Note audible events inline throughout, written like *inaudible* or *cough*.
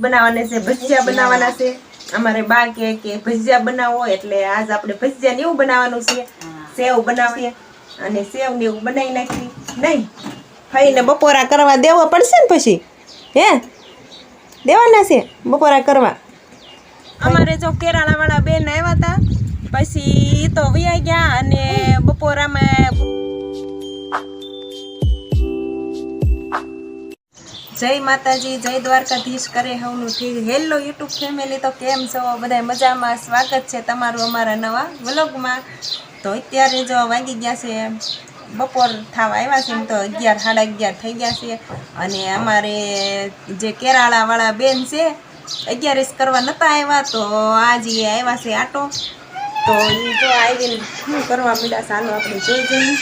બનાવવાના છે, ભજીયા બનાવવાના છે. અમારે બા કે કે ભજીયા બનાવો એટલે આજ આપણે ભજીયા ને એવું બનાવવાનું છે. સેવ બનાવીએ અને સેવ ને એવું બનાવી નાખી નહીં ફઈને બપોરા કરવા દેવો પડશે ને પછી? હે? દેવાના છે બપોરા કરવા. અમારે જો કેરાળા વાળા બેન આવ્યા હતા, પછી તો વ્યા ગયા અને બપોરામાં જય માતાજી, જય દ્વારકાધીશ કરે હવનું ઠીક. હેલો યુટ્યુબ ફેમિલી તો કેમ છો? બધા મજામાં? સ્વાગત છે તમારું અમારા નવા વ્લોગમાં. તો અત્યારે જો વાગી ગયા છે, બપોર થવા આવ્યા છે એમ તો અગિયાર, સાડા અગિયાર થઈ ગયા છે. અને અમારે જે કેરાળાવાળા બેન છે અગિયારીસ કરવા નહોતા આવ્યા, તો આજે આવ્યા છે આટો. તો એ જો આવીને શું કરવા મીડા સાનું આપણે જોઈ જઈએ.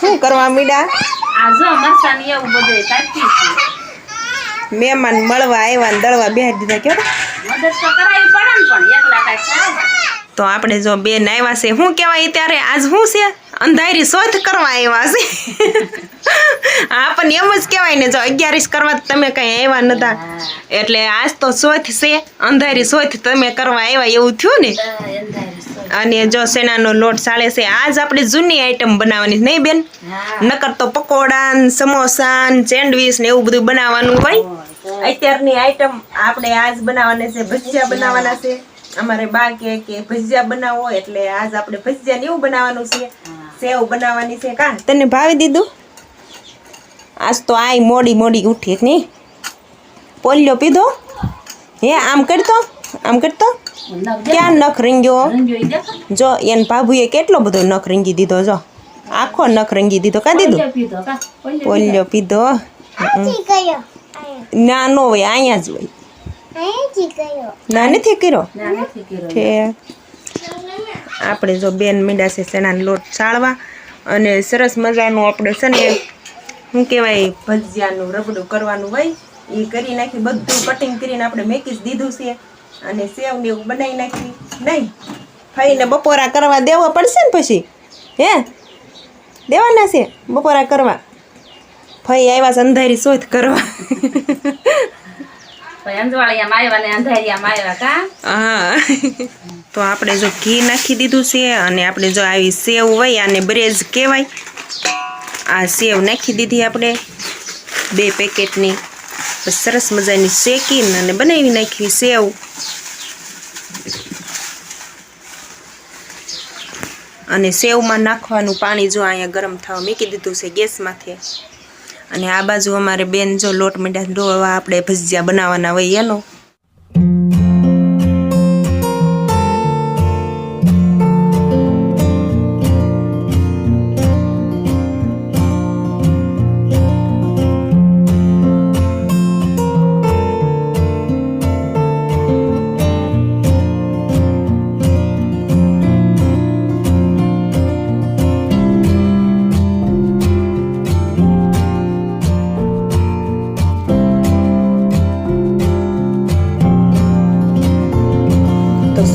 શું કરવા મીડા? મહેમાન મળવા આવ્યા ને દળવા બેહાડી દીધા કેવો તો આપણે જો બેન આવ્યા છે શું કહેવાય ત્યારે આજ શું છે? અંધારી શોધ કરવા આવ્યા છે. હા પણ એમ જ કહેવાય ને જો અગિયારીસ કરવા તમે કઈ આવ્યા નતા. એટલે આજ તો શોધ છે અંધારી શોધ તમે કરવા આવ્યા એવું થયું ને? અને જો સેનાનો લોટ સાળે છે આજ આપણે જૂની આઈટમ બનાવવાની નહીં બેન? નકર તો પકોડા ને સમોસા ને સેન્ડવીચ ને એવું બધું બનાવવાનું હોય. અત્યારની આઈટમ આપણે આજ બનાવવાની છે ભજીયા બનાવવાના છે. અમારે બા કે કે ભજીયા બનાવો એટલે આજ આપણે ભજીયા ને એવું બનાવવાનું છે. સેવ બનાવવાની છે કા? તને ભાવી દીધું? આજ તો આય મોડી મોડી ઉઠી નહીં? પોલિયો પીધો? હે આમ કરતો? આમ કરતો? ક્યાં નખ રીંગ્યો? જો, એને ભાભુએ કેટલો બધો નખ રીંગી દીધો, જો. આખો નખ રંગી દીધો. કા દીધો? પોલ્યો પીધો. નાનો હોય અહીંયા જ હોય. ના, નથી કર્યો? આપણે જો બેન મીડા છે ચણાનો લોટ ચાળવા અને સરસ મજાનું આપણે છે ને, શું કહેવાય, ભજીયાનું રબડું કરવાનું હોય એ કરી નાખી, બધું કટિંગ કરીને આપણે મેકી જ દીધું છે. અને સેવ ને એવું બનાવી નાખી નહીં ફઈને બપોરા કરવા દેવા પડશે ને પછી? હે? દેવાના છે બપોરા કરવા. ફઈ આવ્યા છે અંધારી શોધ કરવા. *laughs* હા. *laughs* તો આપણે જો ઘી નાખી દીધું છે અને આપણે જો આવી સેવ હોય આને બ્રેજ કહેવાય. આ સેવ નાખી દીધી આપણે. બે પેકેટની. સરસ મજાની શેકીને અને બનાવી નાખી સેવ. અને સેવમાં નાખવાનું પાણી જો અહીંયા ગરમ થવા મૂકી દીધું છે ગેસમાંથી અને આ બાજુ અમારે બેન જો લોટ મીંડા ડોવા આપણે ભજીયા બનાવવાના હોય એનો.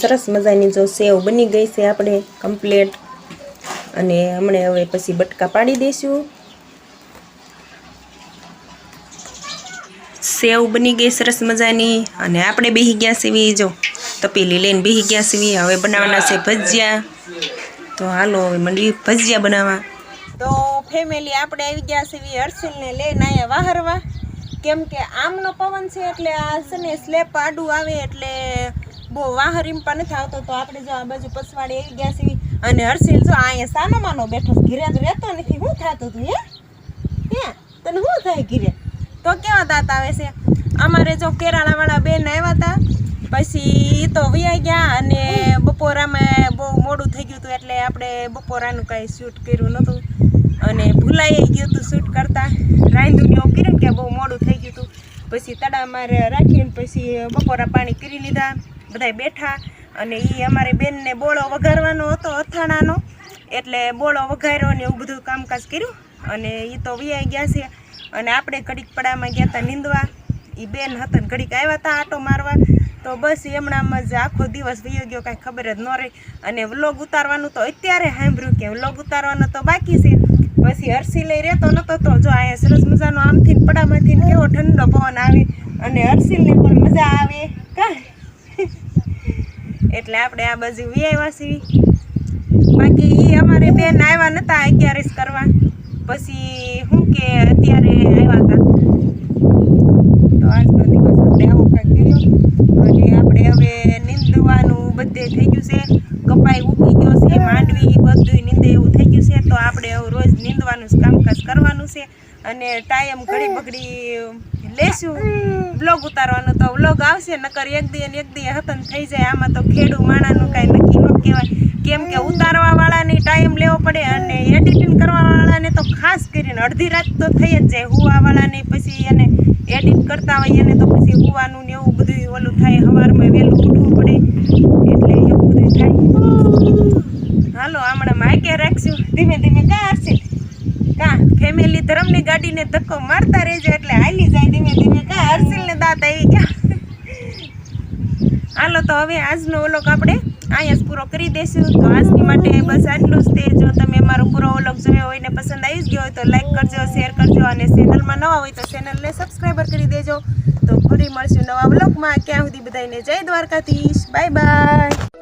સરસ મજાની જો સેવ બની ગઈ છે આપણે કમ્પ્લેટ અને હમણે હવે પછી બટકા પાડી દઈશું. સેવ બની ગઈ સરસ મજાની. અને આપણે બેહી ગયા સીવી જો તપેલી લઈને બેહી ગયા સીવી હવે બનાવવાના છે ભજીયા. તો હાલો હવે મંડી ભજીયા બનાવવા. તો ફેમિલી આપણે આવી ગયા સીવી હર્ષિલને લઈને અહીંયા વાહરવા. કેમ કે આમનો પવન છે એટલે આ છે ને સ્લેપ આડું આવે એટલે બહુ વાહર પણ નથી આવતો, તો આપણે જો આ બાજુ પસવાડી આવી ગયા છીએ. અને હર્ષિલ જો અહીંયા સાનો માનો બેઠો. ઘીરે તો રહેતો નથી. શું થતું તું, હે? હે? તને શું થાય ઘીરે? તો કેવા દાંત આવે છે? અમારે જો કેરાળાવાળા બેન આવ્યા હતા પછી તો વયા ગયા અને બપોરામાં બહુ મોડું થઈ ગયું હતું એટલે આપણે બપોરાનું કાંઈ શૂટ કર્યું નહોતું. અને ભૂલાઈ ગયું હતું શૂટ કરતા. રાંધું ને એવું કર્યું કે બહુ મોડું થઈ ગયું હતું પછી તડામાં રાખીને પછી બપોરા પાણી કરી લીધા. બધાય બેઠા અને એ અમારે બેનને બોળો વઘારવાનો હતો અથાણાનો. એટલે બોળો વઘાર્યો ને એવું બધું કામકાજ કર્યું અને એ તો વિયાઈ ગયા છે. અને આપણે ઘડીક પડામાં ગયા હતા નીંદવા. એ બેન હતા ઘડીક આવ્યા હતા આટો મારવા. તો બસ એમણામાં જ આખો દિવસ વયો ગયો, કાંઈ ખબર જ ન રહી. અને વ્લોગ ઉતારવાનું તો અત્યારે સાંભળ્યું કે વ્લોગ ઉતારવાનો તો બાકી છે. પછી હરસી લઈ રહેતો નતો તો જો અહીંયા સરસ મજાનો આમથી પડામાંથી કેવો ઠંડો પવન આવે. અને હરસીલને પણ મજા આવે. કા એટલે આપણે આ બાજુ વી આવ્યા છીએ. બાકી એ અમારે બેન આવ્યા નતા અગિયારસ કરવા. પછી શું કે અત્યારે આવ્યા હતા તો આજનો દિવસ આપણે આવો કાંઈક ગયો અને આપણે હવે નીંદવાનું બધે થઈ ગયું છે. કપાઈ ઉગી ગયો છે, માંડવી બધું નીંદે એવું થઈ ગયું છે. તો આપણે રોજ નીંદવાનું કામકાજ કરવાનું છે. અને ટાઈમ ઘડી બગડી લેશું. બ્લોગ ઉતારવાનો તો બ્લોગ આવશે, નકર એક દી એક દી હતન થઈ જાય. આમાં તો ખેડૂ માણાનું કાંઈ નક્કી ન કહેવાય. કેમ કે ઉતારવા વાળાને ટાઈમ લેવો પડે અને એડિટિંગ કરવા વાળાને તો ખાસ કરીને અડધી રાત તો થઈ જ જાય. હુવા વાળાને પછી એને એડિટ કરતા હોય એને તો પછી હુવાનું ને એવું બધું ઓલું થાય. સવારમાં વહેલું ઉઠવું પડે એટલે એવું બધું થાય હાલો હમણાં માયકે રાખશું ધીમે ધીમે કા હશે કા ફેમિલી ધરમની ગાડીને ધક્કો મારતા રહેજો એટલે હાલી જાય ધીમે ધીમે. કા હર્ષિલને દાંત આવી ગયા. હાલો તો હવે આજનો ઓલોક આપણે અહીંયા પૂરો કરી દઈશું તો આજની માટે બસ આટલું જ તે જો તમે મારો પૂરો ઓલોક જોયો હોય ને પસંદ આવી ગયો હોય તો લાઈક કરજો શેર કરજો અને ચેનલમાં નવા હોય તો ચેનલને સબસ્ક્રાઈબર કરી દેજો. તો ફરી મળશું નવા વ્લોગમાં. ક્યાં સુધી બધાને જય દ્વારકાધીશ. Bye bye